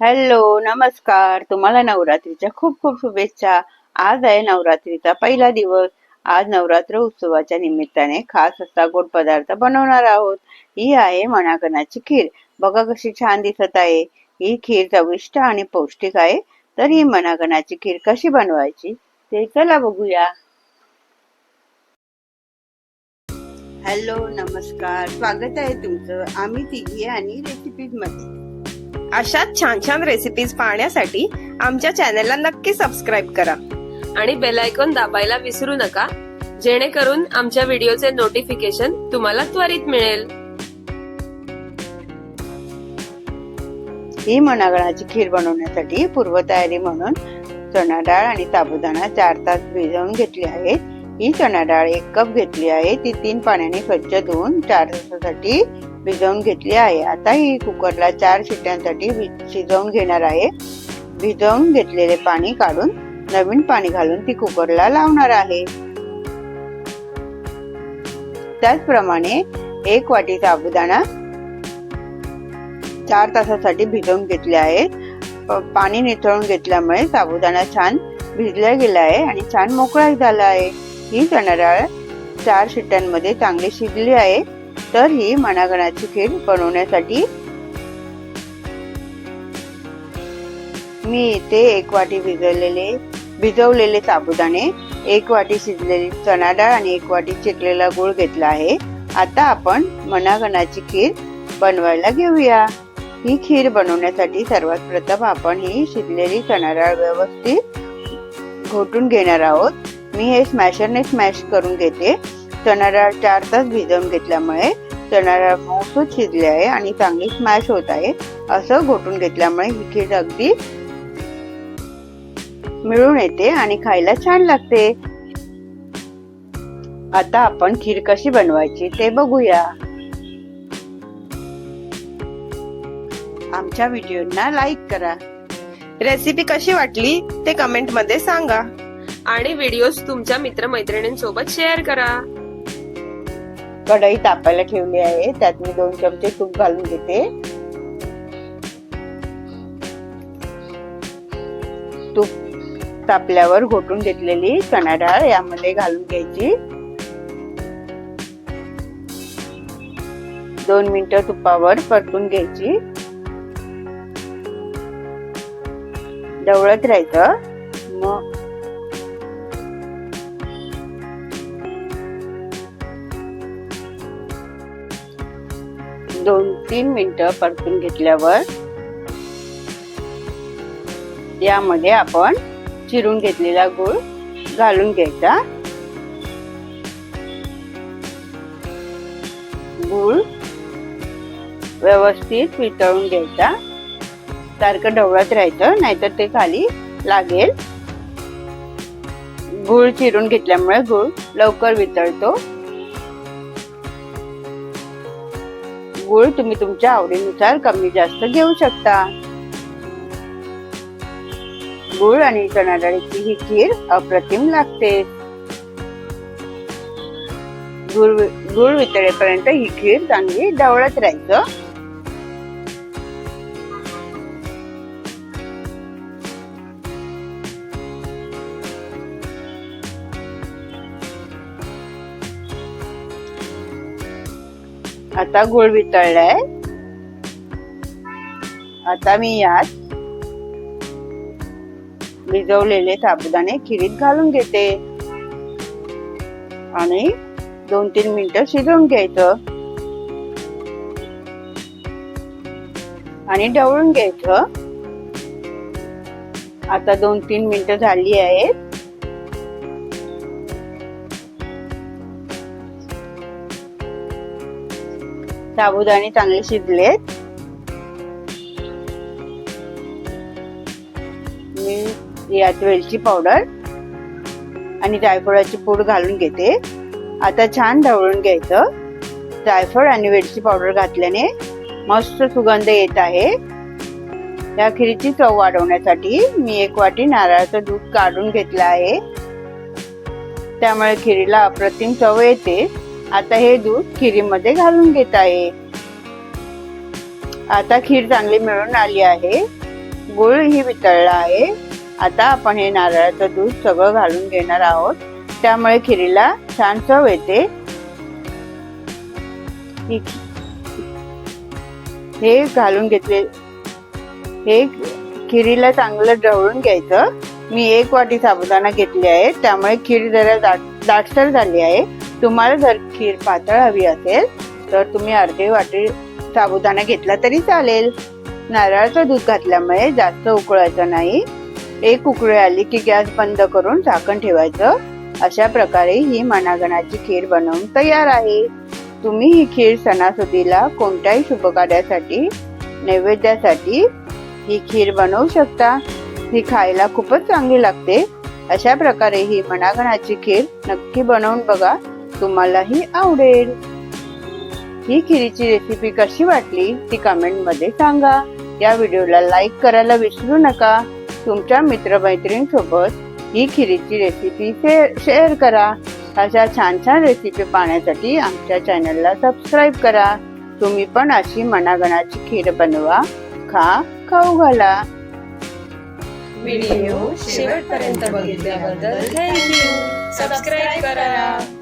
Hello नमस्कार. तुम्हाला नवरात्रीच्या खूप खूप शुभेच्छा. आज आहे नवरात्रीचा पहिला दिवस. आज नवरात्र उत्सवाच्या निमित्ताने खास असा गोड पदार्थ बनवणार आहोत. ही आहे मणाकणाची खीर. बघा कशी छान दिसत आहे. ही खीर चविष्ट आणि पौष्टिक आहे. तर ही मणाकणाची खीर कशी बनवायची ते चला बघूया. हॅलो नमस्कार. स्वागत आहे तुमचं. आम्ही तिघी आणि रेसिपीजमध्ये. अशाच छान छान रेसिपीज पाहण्यासाठी आमच्या चॅनलला नक्की सबस्क्राईब करा. आणि बेल आयकॉन दाबायला विसरू नका जेणेकरून आमच्या व्हिडिओचे नोटिफिकेशन तुम्हाला त्वरित मिळेल. ही मनागळाची खीर बनवण्यासाठी पूर्वतयारी म्हणून चणा डाळ आणि साबुदाणा चार तास भिजवून घेतली आहे. ही चणा डाळ एक कप घेतली आहे. ती तीन पाण्याने स्वच्छ धुवून चार तासासाठी भिजवून घेतली आहे. आता ही कुकरला चार शिट्ट्यांसाठी शिजवून घेणार आहे. भिजवून घेतलेले पाणी काढून नवीन पाणी घालून ती कुकरला लावणार आहे. त्याचप्रमाणे एक वाटी साबुदाणा चार तासासाठी भिजवून घेतले आहे. पाणी निथळून घेतल्यामुळे साबुदाणा छान भिजला गेला आहे आणि छान मोकळा झाला आहे. ही चणा डाळ चार शिट्ट्यांमध्ये चांगली शिजली आहे. तर ही मणागणाची खीर बनवण्यासाठी. मी इथे एक वाटी भिजवलेले भिजवलेले साबुदाणे एक वाटी शिजलेली चणा डाळ आणि एक वाटी चिकलेला गुळ घेतला आहे. आता आपण मणागणाची खीर बनवायला घेऊया. ही खीर बनवण्यासाठी सर्वात प्रथम आपण ही शिजलेली चणा डाळ व्यवस्थित घोटून घेणार आहोत. मी हे स्मॅशरने स्मॅश करून घेते. चणा डाळ चार तास भिजवून घेतल्यामुळे चणा डाळ मऊसूत शिजली आहे आणि चांगली स्मॅश होत आहे. असं घोटून घेतल्यामुळे ही खीर अगदी मिळून येते आणि खायला छान लागते. आता आपण खीर कशी बनवायची ते बघूया. आमच्या व्हिडिओना लाईक करा. रेसिपी कशी वाटली ते कमेंटमध्ये सांगा. आणि व्हिडिओज तुमच्या मित्रमैत्रिणींसोबत शेअर करा. कढई तापायला ठेवली आहे. त्यात मी दोन चमचे तूप घालून घेते. तूप तापल्यावर घोटून घेतलेली चणा डाळ यामध्ये घालून घ्यायची. दोन मिनिटं तुपावर परतून घ्यायची. ढवळत राहायचं. मग दोन तीन मिनटं परतून घेतल्यावर यामध्ये आपण चिरून घेतलेला गूळ घालून घ्यायचा. गूळ व्यवस्थित वितळून घ्यायचा. सारखं ढवळत राहायचं नाहीतर ते खाली लागेल. गूळ चिरून घेतल्यामुळे गूळ लवकर वितळतो. गुळ तुम्ही तुमच्या आवडीनुसार कमी जास्त घेऊ शकता. गुळ आणि चणा डाळीची ही खीर अप्रतिम लागते. गुळ गुळ वितळेपर्यंत ही खीर चांगली ढवळत राहायचं. आता गुळ वितळलाय. आता मी यात भिजवलेले साबुदाणे खिरीत घालून घेते. आणि दोन तीन मिनिटं शिजवून घ्यायचं. आणि ढवळून घ्यायचं. आता दोन तीन मिनिटं झाली आहेत. साबुदाणे चांगले शिजलेत. मी यात वेलची पावडर आणि जायफळाची पूड घालून घेते. आता छान ढवळून घ्यायचं. जायफळ आणि वेलची पावडर घातल्याने मस्त सुगंध येत आहे. या खिरीची चव वाढवण्यासाठी मी एक वाटी नारळाचं दूध काढून घेतलं आहे. त्यामुळे खिरीला अप्रतिम चव येते. आता हे दूध खिरीमध्ये घालून घेत आहे. आता खीर चांगली मिळून आली आहे. गुळही वितळला आहे. आता आपण हे नारळाचं दूध सगळं घालून घेणार आहोत. त्यामुळे खिरीला छान चव येते. हे घालून घेतले हे खिरीला चांगलं ढवळून घ्यायचं. मी एक वाटी साबुदाणा घेतली आहे त्यामुळे खीर जरा दाट दाटसर झाली आहे. तुम्हाला जर खीर पातळ हवी असेल तर तुम्ही अर्धे वाटी साबुदाणा घेतला तरी चालेल. नारळाचं दूध घातल्यामुळे जास्त उकळायचं नाही. एक उकळी आली की गॅस बंद करून झाकण ठेवायचं. अशा प्रकारे ही मनागणाची खीर बनवून तयार आहे. तुम्ही ही खीर सणासुदीला कोणत्याही शुभकार्यासाठी नैवेद्यासाठी ही खीर बनवू शकता. ही खायला खूपच चांगली लागते. अशा प्रकारे ही मनागणाची खीर नक्की बनवून बघा. तुम्हालाही आवडेल. ही खिरीची रेसिपी कशी वाटली ती कमेंटमध्ये सांगा. या व्हिडिओला लाईक करायला विसरू नका. तुमच्या मित्रमैत्रिणींसोबत ही खिरीची रेसिपी शेअर करा. अशा छान छान रेसिपी पाहण्यासाठी आमच्या चॅनलला सबस्क्राईब करा. तुम्ही पण अशी मनागणाची खीर बनवा खा खाऊ घाला. व्हिडिओ शेवटपर्यंत बघितल्याबद्दल थँक्यू सबस्क्राईब करा.